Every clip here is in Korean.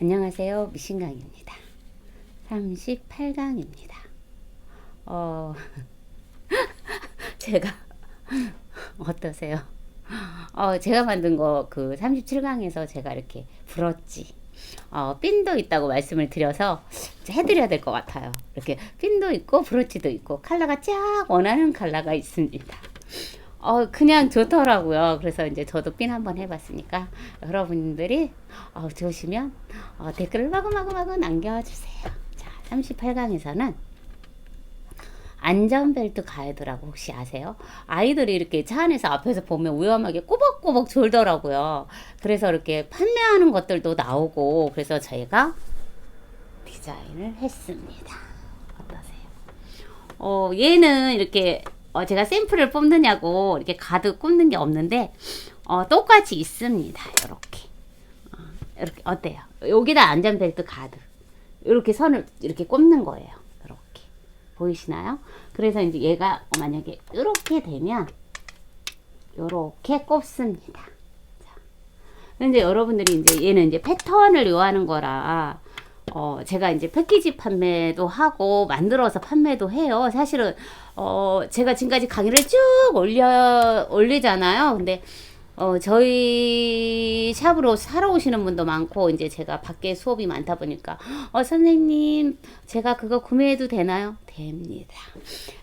안녕하세요. 미신강입니다. 38강입니다. 어, 제가, 어떠세요? 어, 제가 만든 거 그 37강에서 제가 이렇게 불었지. 어, 핀도 있다고 말씀을 드려서 해드려야 될 것 같아요. 이렇게 핀도 있고 브로치도 있고 컬러가 쫙 원하는 컬러가 있습니다. 어, 그냥 좋더라고요. 그래서 이제 저도 핀 한번 해봤으니까 여러분들이 어, 좋으시면 어, 댓글을 마구마구마구 남겨주세요. 자, 38강에서는 안전벨트 가이드라고 혹시 아세요? 아이들이 이렇게 차 안에서 앞에서 보면 위험하게 꼬박꼬박 졸더라고요. 그래서 이렇게 판매하는 것들도 나오고 그래서 저희가 디자인을 했습니다. 어떠세요? 어, 얘는 이렇게 어, 제가 샘플을 뽑느냐고 이렇게 가득 꼽는 게 없는데 어, 똑같이 있습니다. 이렇게 어, 이렇게 어때요? 여기다 안전벨트 가득 이렇게 선을 이렇게 꼽는 거예요. 이렇게 보이시나요? 그래서 이제 얘가 만약에 이렇게 되면 이렇게 꼽습니다. 자, 근데 여러분들이 이제 얘는 이제 패턴을 요하는 거라 어, 제가 이제 패키지 판매도 하고 만들어서 판매도 해요. 사실은 어, 제가 지금까지 강의를 쭉 올려 올리잖아요. 근데 어, 저희 샵으로 사러 오시는 분도 많고, 이제 제가 밖에 수업이 많다 보니까, 어, 선생님, 제가 그거 구매해도 되나요? 됩니다.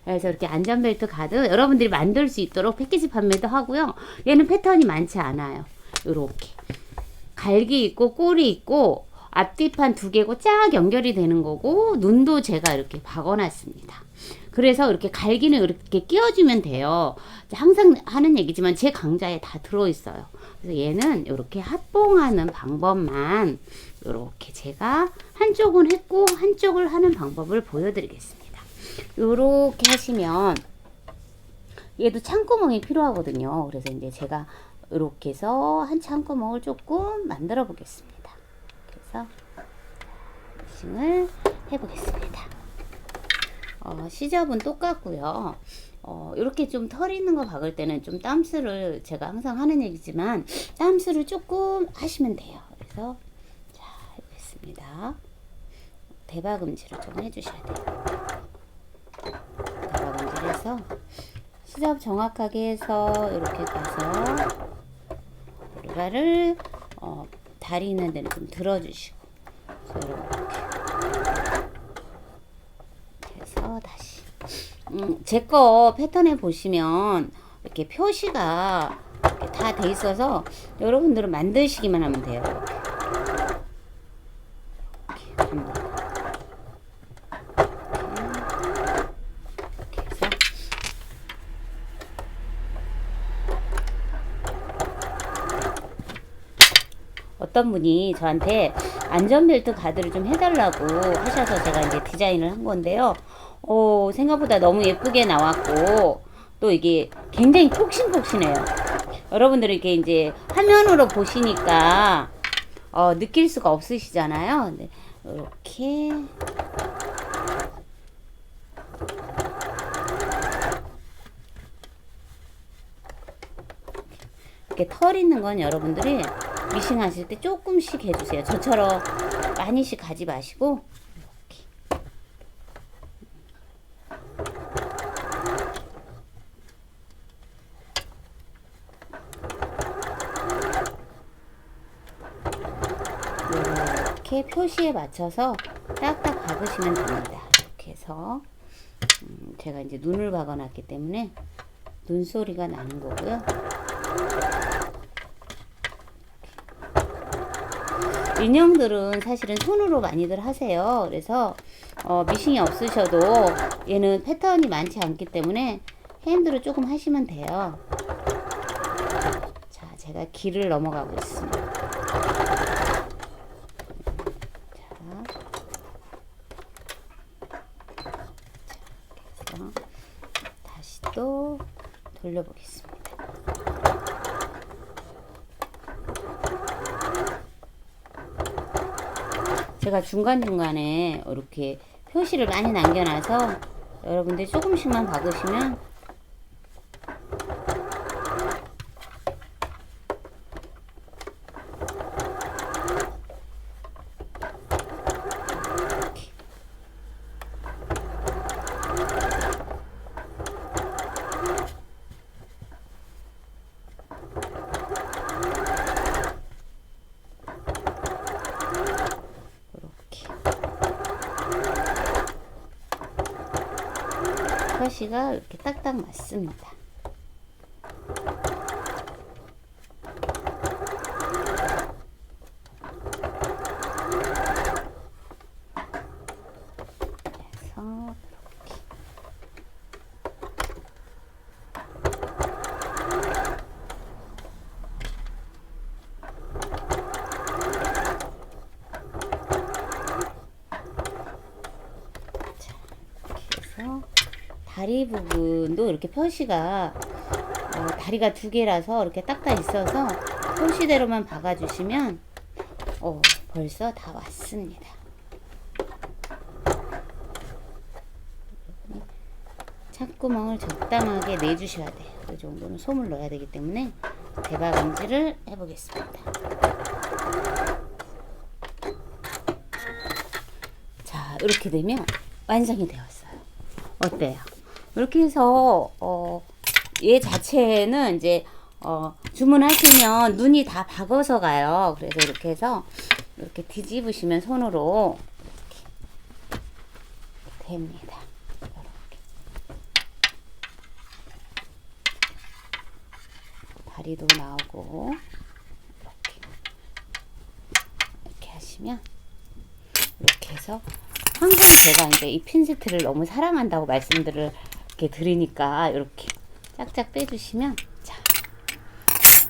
그래서 이렇게 안전벨트 가드 여러분들이 만들 수 있도록 패키지 판매도 하고요. 얘는 패턴이 많지 않아요. 요렇게. 갈기 있고, 꼬리 있고, 앞뒤판 두 개고 쫙 연결이 되는 거고, 눈도 제가 이렇게 박아놨습니다. 그래서 이렇게 갈기는 이렇게 끼워주면 돼요. 항상 하는 얘기지만 제 강좌에 다 들어있어요. 그래서 얘는 이렇게 합봉하는 방법만 이렇게 제가 한쪽은 했고 한쪽을 하는 방법을 보여드리겠습니다. 이렇게 하시면 얘도 창구멍이 필요하거든요. 그래서 이제 제가 이렇게 해서 한 창구멍을 조금 만들어 보겠습니다. 그래서 싱을 해보겠습니다. 어, 시접은 똑같고요. 어, 이렇게 좀 털 있는 거 박을 때는 좀 땀스를 제가 항상 하는 얘기지만 땀스를 조금 하시면 돼요. 그래서 자 해보겠습니다. 대박음질을 좀 해주셔야 돼요. 대박음질 해서 시접 정확하게 해서 이렇게 가서 오르가를 어, 다리 있는 데는 좀 들어주시고. 이렇게. 해서 다시. 음, 제 거 패턴에 보시면 이렇게 표시가 다 돼 있어서 여러분들은 만드시기만 하면 돼요. 이렇게. 이렇게 해서 어떤 분이 저한테 안전벨트 가드를 좀 해달라고 하셔서 제가 이제 디자인을 한 건데요. 어, 생각보다 너무 예쁘게 나왔고, 또 이게 굉장히 폭신폭신해요. 여러분들이 이렇게 이제 화면으로 보시니까, 어, 느낄 수가 없으시잖아요. 근데, 이렇게. 이렇게 털 있는 건 여러분들이 미싱 하실 때 조금씩 해주세요. 저처럼 많이씩 가지 마시고 이렇게. 이렇게 표시에 맞춰서 딱딱 박으시면 됩니다. 이렇게 해서 음, 제가 이제 눈을 박아놨기 때문에 눈소리가 나는 거고요. 인형들은 사실은 손으로 많이들 하세요. 그래서 어, 미싱이 없으셔도 얘는 패턴이 많지 않기 때문에 핸드로 조금 하시면 돼요. 자, 제가 길을 넘어가고 있습니다. 돌려보겠습니다. 제가 중간중간에 이렇게 표시를 많이 남겨놔서 여러분들 조금씩만 박으시면 퍼시가 이렇게 딱딱 맞습니다. 그래서 다리 부분도 이렇게 표시가 어, 다리가 두 개라서 이렇게 딱딱 있어서 표시대로만 박아주시면 어, 벌써 다 왔습니다. 찬구멍을 적당하게 내주셔야 돼요. 이 정도는 솜을 넣어야 되기 때문에 대박음질을 해보겠습니다. 자, 이렇게 되면 완성이 되었어요. 어때요? 이렇게 해서 어, 얘 자체는 이제 어, 주문하시면 눈이 다 박아서 가요. 그래서 이렇게 해서 이렇게 뒤집으시면 손으로 이렇게 됩니다. 이렇게. 다리도 나오고 이렇게 이렇게 하시면 이렇게 해서 항상 제가 이제 이 핀세트를 너무 사랑한다고 말씀들을 이렇게 드리니까 이렇게 짝짝 빼주시면 자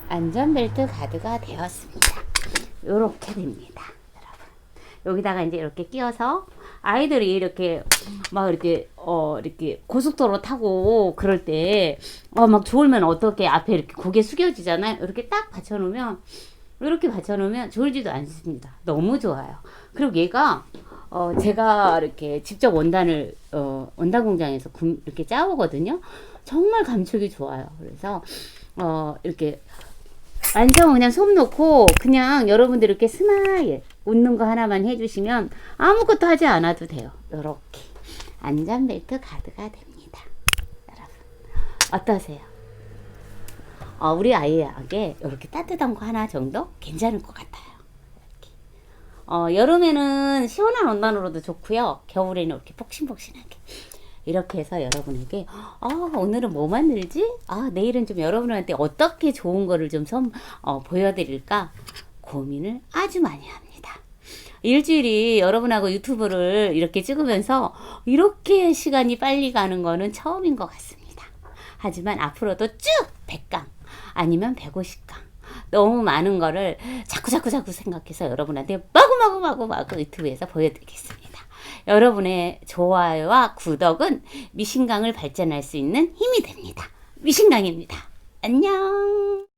안전벨트 가드가 되었습니다. 이렇게 됩니다. 여기다가 이제 이렇게 끼워서 아이들이 이렇게 막 이렇게 어 이렇게 고속도로 타고 그럴 때어막 졸면 어떻게 앞에 이렇게 고개 숙여지잖아요. 이렇게 딱 받쳐놓으면 이렇게 받쳐놓으면 졸지도 않습니다. 너무 좋아요. 그리고 얘가 어 제가 이렇게 직접 원단을 어 원단 공장에서 구, 이렇게 짜오거든요. 정말 감촉이 좋아요. 그래서 어 이렇게 완전 그냥 솜 놓고 그냥 여러분들 이렇게 스마일 웃는 거 하나만 해주시면 아무것도 하지 않아도 돼요. 이렇게 안전벨트 가드가 됩니다. 여러분 어떠세요? 어, 우리 아이에게 이렇게 따뜻한 거 하나 정도 괜찮을 것 같아요. 어, 여름에는 시원한 원단으로도 좋고요. 겨울에는 이렇게 폭신폭신하게. 이렇게 해서 여러분에게 아, 오늘은 뭐 만들지? 아, 내일은 좀 여러분한테 어떻게 좋은 거를 좀 선, 어, 보여드릴까? 고민을 아주 많이 합니다. 일주일이 여러분하고 유튜브를 이렇게 찍으면서 이렇게 시간이 빨리 가는 거는 처음인 것 같습니다. 하지만 앞으로도 쭉 100강 아니면 150강 너무 많은 거를 자꾸 자꾸 자꾸 생각해서 여러분한테 마구마구 마구 마구 유튜브에서 보여드리겠습니다. 여러분의 좋아요와 구독은 미신강을 발전할 수 있는 힘이 됩니다. 미신강입니다. 안녕.